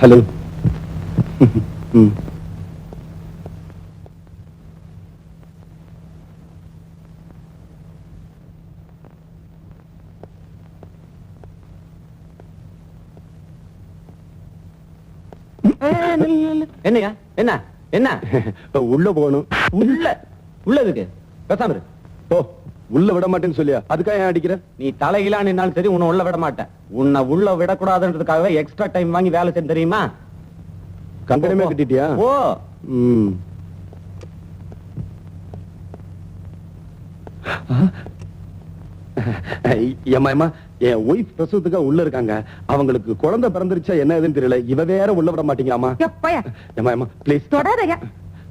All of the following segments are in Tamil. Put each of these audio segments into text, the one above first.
ஹலோ. என்னையா? என்ன? என்ன? உள்ள போகணும். உள்ள. உள்ளதுக்கு. பேசாம இரு. ஓ உள்ள விட மாட்டேன்னு சொல்லியா? அதுக்காக ஏன் அடிக்கிற? நீ தலையிலா நின்னாலும் சரி உன்னை உள்ள விட மாட்டேன். உன்னை உள்ள விடக்கூடாதுன்றதுக்காகவே எக்ஸ்ட்ரா டைம் வாங்கி வேலை செய்ய தெரியுமா? கங்கணமே கட்டிட்டியா? ஓ ம். ஏமா ஏமா என் ஒய்ஃப் பிரசவத்துக்காக உள்ள இருக்காங்க. அவங்களுக்கு குழந்தை பிறந்துருச்சா என்ன ஏதுன்னு தெரியல. இவ வேற உள்ள விட மாட்டீங்களாமா ஏமா ஏமா ப்ளீஸ் தொடாதயா?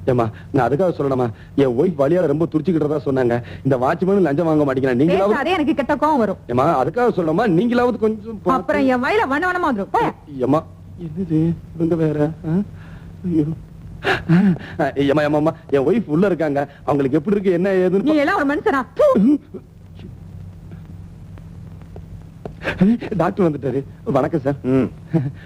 ஏமா நான் அதுக்காக சொல்லணுமா என் ஒய்ஃப் வழியால ரொம்ப துடிச்சுக்கிட்டதா சொன்னாங்க. இந்த வாட்ச்மேன் லஞ்சம் வாங்க மாட்டேங்கிறேன். நீங்களாவது பேசாதே எனக்கு கெட்ட கோவம் வரும். ஏமா அதுக்காக சொல்லணுமா நீங்களாவது கொஞ்சம் அப்புறம் என் வயல வண்ண வண்ணமா வந்துரும். போயா ஏமா என்னது? இவங்க வேற? ஐயோ. ஏமா ஏமாமா என் ஒய்ஃப் உள்ள இருக்காங்க. அவங்களுக்கு எப்படி இருக்கு என்ன நீ ஏதுன்னு எல்லாம் ஒரு மனுஷனா. டாக்டர் வந்துட்டாரு. வணக்கம் சார். ம்.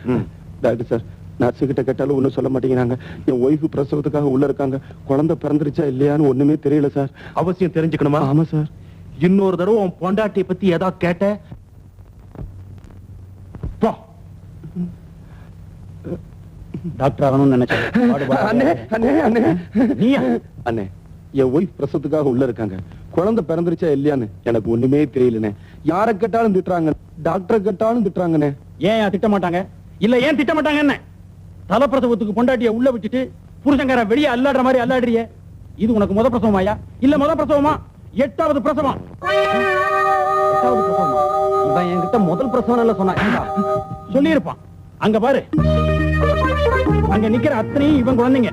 ம். Doctor sir. நர்ஸு கிட்ட கேட்டாலும் ஒண்ணும் சொல்ல மாட்டேங்கிறாங்க. என் ஒய்ஃப் பிரசவத்துக்காக உள்ள இருக்காங்க. குழந்தை பிறந்துருச்சா இல்லையான்னு ஒண்ணுமே தெரியல சார். அவசியம் தெரிஞ்சுக்கணுமா? ஆமா சார். இன்னொரு தடவை உன் பொண்டாட்டிய பத்தி ஏதாவது கேட்ட? போ. டாக்டர் ஆகணும்னு நினைச்சேன். அண்ணே அண்ணே அண்ணே. நீயா? அண்ணே என் ஒய்ஃப் பிரசவத்துக்காக உள்ள இருக்காங்க. குழந்தை பிறந்துருச்சா இல்லையான்னு எனக்கு ஒண்ணுமே தெரியலண்ணே. யாரை கேட்டாலும் திட்டுறாங்க. டாக்டரை கேட்டாலும் திட்டுறாங்கண்ணே. ஏன் திட்ட மாட்டாங்க? இல்ல ஏன் திட்ட மாட்டாங்க என்ன தலப்பிரசவத்துக்கு பொண்டாட்டிய உள்ள விட்டுட்டு புருஷங்கார வெளியே அல்லாடுற மாதிரி அல்லாடுறிய? இது உனக்கு முத பிரசவமாயா இல்ல முத பிரசவமா? எட்டாவது பிரசவம். இவன் என்கிட்ட முதல் பிரசவம் சொன்னான். சொல்லியிருப்பான். அங்க பாரு. அங்க நிக்கிற அத்தனையும் இவன் குழந்தைங்க.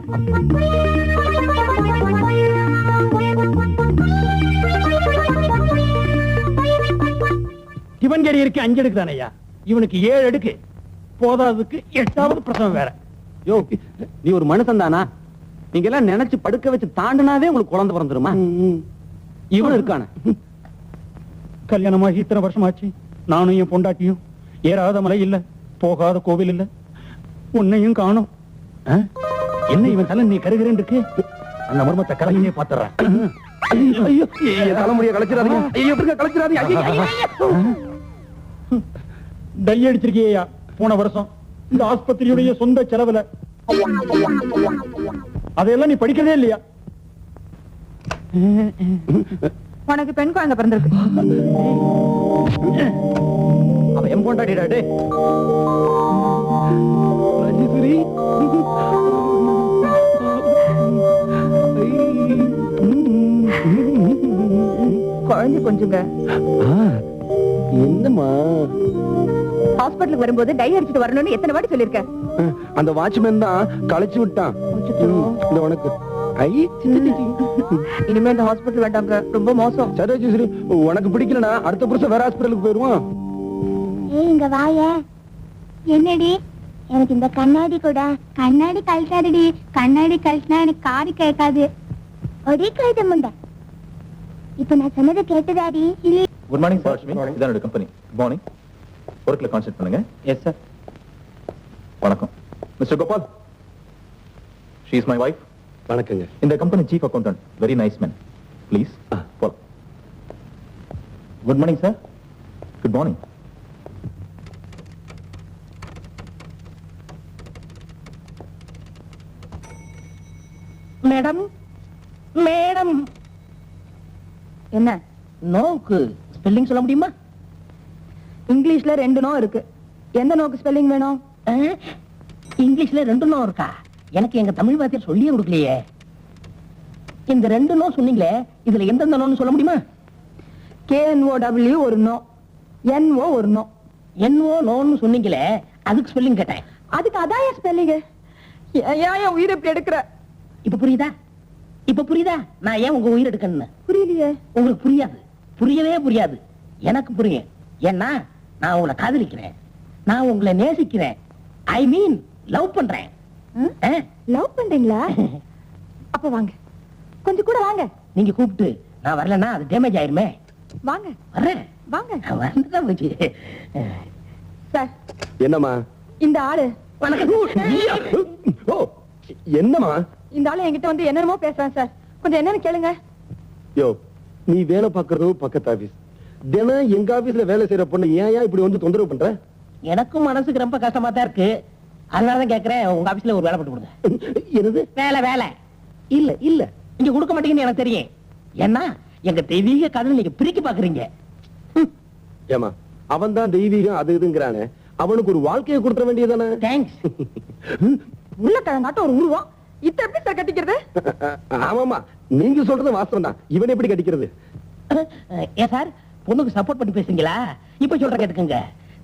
சிவன்கேரி இருக்கு அஞ்சு அடுக்கு தானே இவனுக்கு ஏழு அடுக்கு. போதாதுக்கு எட்டாவது பிரசவம் வேற. யோ நீ ஒரு மனுஷன் தானா? நீங்க எல்லாம் நினைச்சு படுக்க வச்சு தாண்டுனாவே உங்களுக்கு குழந்தை பிறந்துருமா? இவன் இருக்கானே. கல்யாணமாகி இத்தனை வருஷம் ஆச்சு நானும் என் பொண்டாட்டியும். ஏறாத மலை இல்ல போகாத கோவில் இல்ல. உன்னையும் காணும்? என்ன இவன் தலை நீ கருகிறேன் இருக்கு அந்த மர்மத்தை கலையே பாத்துறேன் ஐயோ தலைமுடியை கலைச்சிடாதீங்க. ஐயோ கலைச்சிடாதீங்க. டை அடிச்சிருக்கியா போன வருஷம். இந்த ஆஸ்பத்திரியுடைய சொந்த செலவுல. அதையெல்லாம் நீ படிக்கவே இல்லையா? உனக்கு பெண் குழந்தை பிறந்திருக்கு. அவ டேய். ராஜேஸ்வரி குழந்தை கொஞ்சங்க. என்னம்மா? ஹாஸ்பிட்டலுக்கு வரும்போது டை அடிச்சிட்டு வரணும்னு எத்தனை வாட்டி சொல்லிருக்கேன் அந்த வாட்ச்மேன் தான் களைச்சு விட்டான். இந்த உனக்கு. ஐ. இனிமே இந்த ஹாஸ்பிட்டல் வேண்டாங்க ரொம்ப மோசம். சரி ராஜேஸ்வரி உனக்கு பிடிக்கலனா அடுத்த புருஷன் வேற ஹாஸ்பிட்டலுக்கு போயிருவான். ஏய் இங்க வாய. என்னடி? எனக்கு இந்த கண்ணாடி கூட. கண்ணாடி கழட்டாதடி. கண்ணாடி கழட்டினா எனக்கு காது கேட்காது. ஒரே கழுத முண்டை. இப்ப நான் சொன்னதை கேட்டதாடி. இல்லை குட் மார்னிங் சார் இதான் கம்பெனி குட் மார்னிங் ஒர்க்கில் கான்சென்ட் பண்ணுங்க. எஸ் சார் வணக்கம். Mister Gopal she is my wife வணக்கங்க. இந்த company chief accountant very nice man please போலாம். Good morning sir good morning madam madam என்ன நோவுக்கு ஸ்பெல்லிங் சொல்ல முடியுமா? இங்கிலீஷ்ல ரெண்டு நோ இருக்கு. எந்த நோக்கு ஸ்பெல்லிங் வேணும்? இங்கிலீஷ்ல ரெண்டு நோ இருக்கா? எனக்கு எங்க தமிழ் வாத்தியார் சொல்லியே கொடுக்கலையே. இந்த ரெண்டு நோ சொன்னீங்களே இதுல எந்தெந்த நோன்னு சொல்ல முடியுமா? கேஎன்ஓ டபிள்யூ ஒரு நோ. என்ஓ ஒரு நோ. என்னவோ நோன்னு சொன்னீங்களே அதுக்கு ஸ்பெல்லிங் கேட்டேன். அதுக்கு அதான் என் ஸ்பெல்லிங் ஏன் என் உயிர் இப்படி எடுக்கிற? இப்ப புரியுதா? இப்ப புரியுதா? நான் ஏன் உங்க உயிர் எடுக்கணும்னு? புரியலையே. உங்களுக்கு புரியாது. புரியவே புரியாது. எனக்கு புரியும். ஏன்னா நான் உங்களை காதலிக்கிறேன். நான் உங்களை நேசிக்கிறேன். ஐ மீன் லவ் பண்றேன்? லவ் பண்றீங்களா? அப்ப வாங்க. கொஞ்சம் கூட வாங்க. நீங்க கூப்பிட்டு நான் வரலன்னா அது டேமேஜ் ஆயிருமே. வாங்க. வர்றேன் வாங்க. வந்துதான் போச்சு. சார். என்னம்மா? இந்த ஆளு. ஓ என்னம்மா? இந்த ஆளு என்கிட்ட வந்து என்னென்னமோ பேசுறான் சார். கொஞ்சம் என்னன்னு கேளுங்க. யோ நீ வேலை பார்க்கறதும் பக்கத்து ஆபீஸ் தினம் எங்க ஆபீஸ்ல வேலை செய்யற பொண்ணு ஏன் ஏன் இப்படி வந்து தொந்தரவு பண்ற? எனக்கும் மனசுக்கு ரொம்ப கஷ்டமா தான் இருக்கு. அதனாலதான் கேக்குறேன் உங்க ஆபீஸ்ல ஒரு வேலை போட்டு கொடுங்க. என்னது? வேலை வேலை. இல்ல இல்ல. இங்க கொடுக்க மாட்டீங்கன்னு எனக்கு தெரியும். ஏன்னா எங்க தெய்வீக கதை நீங்க பிரிக்க பாக்குறீங்க. ஏமா அவன் தான் தெய்வீகம் அது இதுங்கிறானே. அவனுக்கு ஒரு வாழ்க்கையை கொடுத்துட வேண்டியதானே தேங்க்ஸ் உருளைக்கிழங்காட்டம் ஒரு உருவம். இத்த எப்படி சார் கட்டிக்கிறது? ஆமாமா நீங்க சொல்றது வாஸ்தவம் தான் இவன் எப்படி கடிக்கிறது ஏ சார் பொண்ணுக்கு சப்போர்ட் பண்ணி பேசுறீங்களா? இப்ப சொல்ற கேட்டுக்கங்க.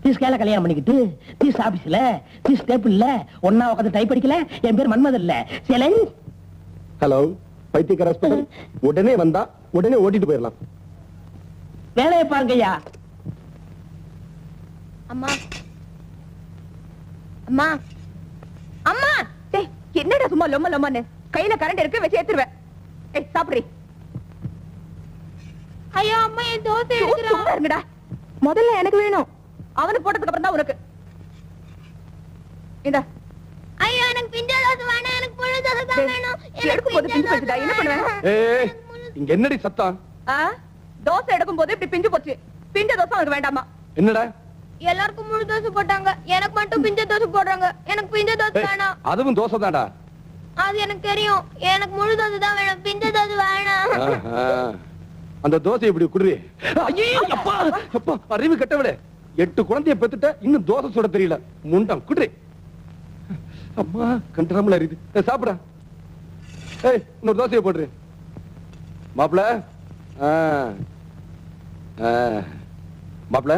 தீஸ் கேல கல்யாணம் பண்ணிக்கிட்டு தீஸ் ஆபீஸ்ல தீஸ் டேபிள்ல ஒன்னா உட்காந்து டைப் அடிக்கல. என் பேர் மன்மது இல்ல. சேலஞ்ச் ஹலோ பைத்தியக்கார ஹாஸ்பிட்டல் உடனே வந்தா உடனே ஓட்டிட்டு போயிடலாம் வேலையை பாருங்கய்யா அம்மா. அம்மா. அம்மா! டேய் என்னடா சும்மா லொம்ம லொம்மன்னு? கையில கரண்ட் இருக்கு வச்சு ஏத்துருவேன். ஏய் சாப்பிடுறி. ஐயோ அம்மா என் தோசை எடுக்கிறா. இருங்கடா. முதல்ல எனக்கு வேணும். அவனுக்கு போட்டதுக்கு அப்புறம் தான் உனக்கு. இந்தா. ஐயோ எனக்கு பிஞ்ச தோசை வேணாம். எனக்கு முழு தோசை தான் வேணும். எடுக்கும் போது பிஞ்சு போச்சுடா. என்ன பண்ணுவேன் ஏய் இங்க என்னடி சத்தம்? ஆ? தோசை எடுக்கும் போது இப்படி பிஞ்சு போச்சு. பிஞ்ச தோசை உனக்கு வேண்டாமா? என்னடா? எல்லாருக்கும் முழு தோசை போட்டாங்க. எனக்கு மட்டும் பிஞ்ச தோசை போடுறாங்க. எனக்கு பிஞ்ச தோசை வேணாம். அதுவும் தோசை தான்டா. அது எனக்கு தெரியும். எனக்கு முழு தோசை தான் வேணும். பிஞ்ச தோசை வேணாம். அந்த தோசை இப்படி குடுறி. ஐயோ அப்பா! அப்பா அறிவு கட்டவிட எட்டு குழந்தைய பெத்துட்ட இன்னும் தோசை சுட தெரியல. முண்டம் குடுறி. அம்மா கண்டராமல அறியுது சாப்பிடா ஏய் இன்னொரு தோசையை போடுறி. மாப்பிள மாப்பிள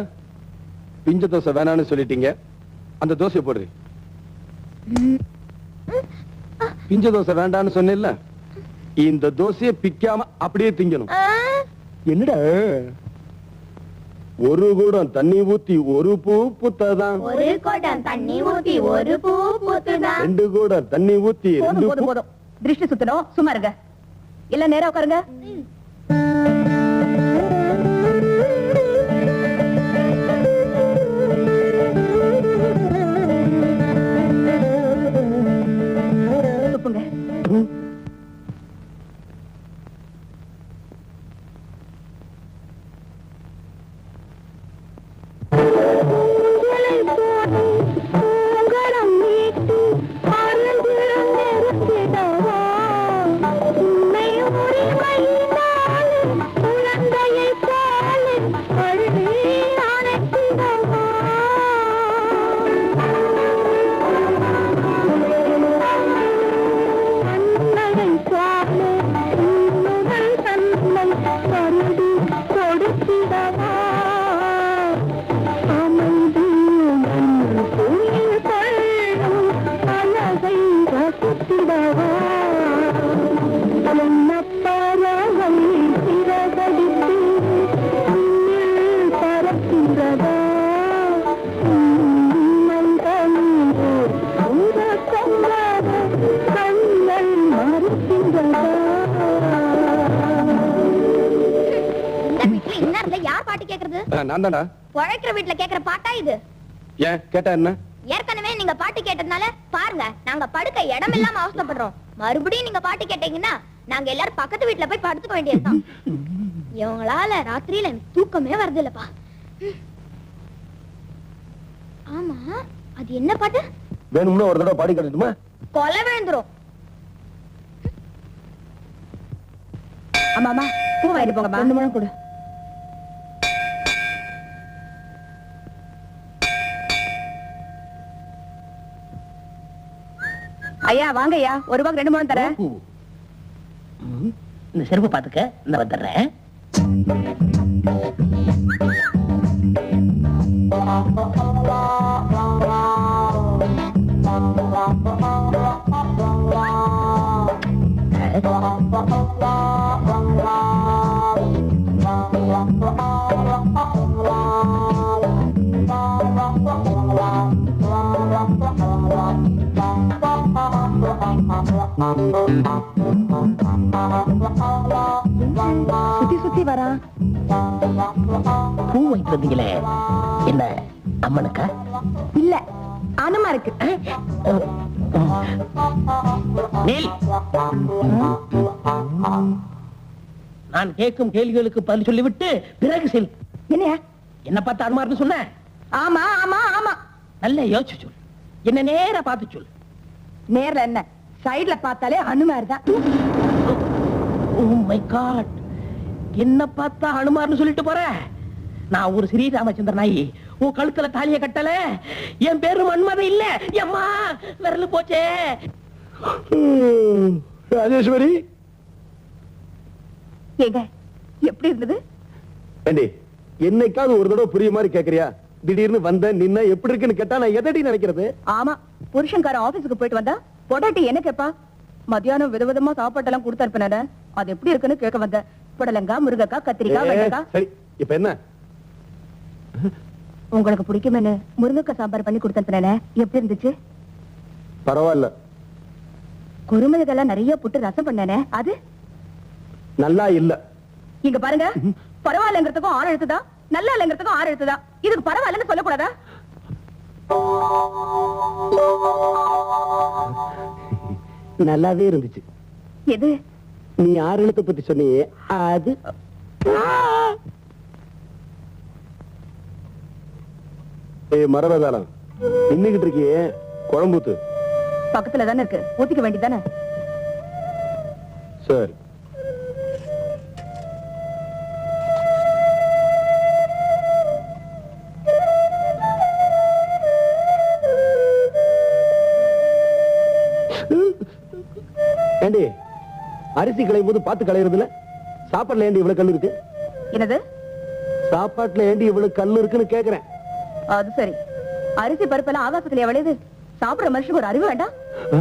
பிஞ்ச தோசை வேணாம்னு சொல்லிட்டீங்க. அந்த தோசையை போடுறி. பிஞ்ச தோசை வேண்டாம்னு சொன்னேன்ல. இந்த தோசையை பிக்காம அப்படியே திங்கணும். என்னடா? ஒரு கூடம் தண்ணி ஊத்தி ஒரு பூ பூத்ததான் ஒரு குடம் தண்ணி ஊத்தி ஒரு பூ பூத்துதான். ரெண்டு கூடம் தண்ணி ஊத்தி ரெண்டு போதும் பூ- போதும். திருஷ்டி சுத்தணும் சும்மா இருங்க. இல்ல நேரா உட்காருங்க. இந்த யார் பாட்டு கேக்குறது? நான் தான்டா. பொழைக்கிற வீட்டுல கேக்குற பாட்டா இது? ஏன்? கேட்டா என்ன? ஏற்கனவே நீங்க பாட்டு கேட்டதுனால பாருங்க நாங்க படுக்க இடம் இல்லாம அவஸ்தைப்படுறோம். மறுபடியும் நீங்க பாட்டு கேட்டீங்கன்னா நாங்க எல்லாரும் பக்கத்து வீட்டுல போய் படுத்துக்க வேண்டியதுதான். இவங்களால ராத்திரியில தூக்கமே வருது இல்லப்பா ஆமா அது என்ன பாட்டு? வேணும்னு ஒரு தடவை பாடி காட்டட்டுமா? கொலை விழுந்துரும். ஆமாமா பூ வாங்கிட்டு போங்கம்மா. ரெண்டு முழம் கொடு. ஐயா வாங்க ஐயா. ஒரு ரூபாய்க்கு ரெண்டு முழம் தரேன். ஓஹோ. ம், இந்த செருப்பு பாத்துக்க இந்த வந்துடுறேன் சுத்தி சுத்தி வரா. பூ வாங்கிட்டு வந்தீங்களே. என்ன அம்மனுக்கா? இல்ல அனுமா இருக்கு. நான் கேட்கும் கேள்விகளுக்கு பதில் சொல்லிவிட்டு பிறகு செல். என்னையா? என்ன பார்த்து அனுமார்னு சொன்ன? ஆமா ஆமா ஆமா. நல்ல யோசிச்சு சொல். என்ன நேரா பார்த்து சொல். நேர்ல என்ன? சைடுல பார்த்தாலே அனுமார் தான் ஓ மை காட் என்ன பார்த்தா ஹனுமார்னு சொல்லிட்டு போற? நான் ஒரு ஸ்ரீராமச்சந்திர நாயி. உன் கழுத்துல தாலிய கட்டல. என் பேரு மன்மத இல்ல. எம்மா விரலு போச்சே. ராஜேஸ்வரி. ஏங்க எப்படி இருந்தது? ஏண்டி என்னைக்காவது ஒரு தடவை புரிய மாதிரி கேக்குறியா? திடீர்னு வந்த நின்ன எப்படி இருக்குன்னு கேட்டா நான் எதடி நினைக்கிறது? ஆமா புருஷன்கார ஆபீஸ்க்கு போயிட்டு வந்தா பொடாட்டி என்ன கேப்பா? மத்தியானம் விதவிதமா சாப்பாட்டெல்லாம் கொடுத்து அனுப்பினாரு அது எப்படி இருக்குன்னு கேட்க வந்த. புடலங்காய் முருங்கக்காய் கத்திரிக்காய் வெண்டைக்காய். சரி இப்ப என்ன? உங்களுக்கு பிடிக்குமென்னு முருங்கக்காய் சாம்பார் பண்ணி கொடுத்து அனுப்பினானே? எப்படி இருந்துச்சு? பரவாயில்ல. குருமிளகெல்லாம் நிறைய போட்டு ரசம் பண்ணானே? அது? நல்லா இல்ல. இங்க பாருங்க. பரவாயில்லைங்கிறதுக்கும் ஆறு எழுத்துதான் நல்லா இல்லைங்கிறதுக்கும் ஆறு எழுத்துதான் இதுக்கு பரவாயில்லைன்னு சொல்லக்கூடாதா? நல்லாவே இருந்துச்சு. எது? நீ ஆறு எழுத்தை பத்தி சொன்னியே அது ஏய் மரபதாளம். நின்னுகிட்டு இருக்கியே குழம்புத்து. பக்கத்துல தானே இருக்கு. ஊத்திக்க வேண்டியதானே சரி. ஏண்டி? அரிசி களையும் போது பார்த்து களையறதுல? சாப்பாட்டுல ஏண்டி இவ்வளவு கல் இருக்கு? என்னது? சாப்பாட்டுல ஏண்டி இவ்வளவு கல் இருக்குன்னு கேக்குறேன். அது சரி. அரிசி பருப்பெல்லாம் ஆகாசத்துல விளையுது. சாப்பிடுற மனுஷனுக்கு ஒரு அறிவு வேண்டாம்.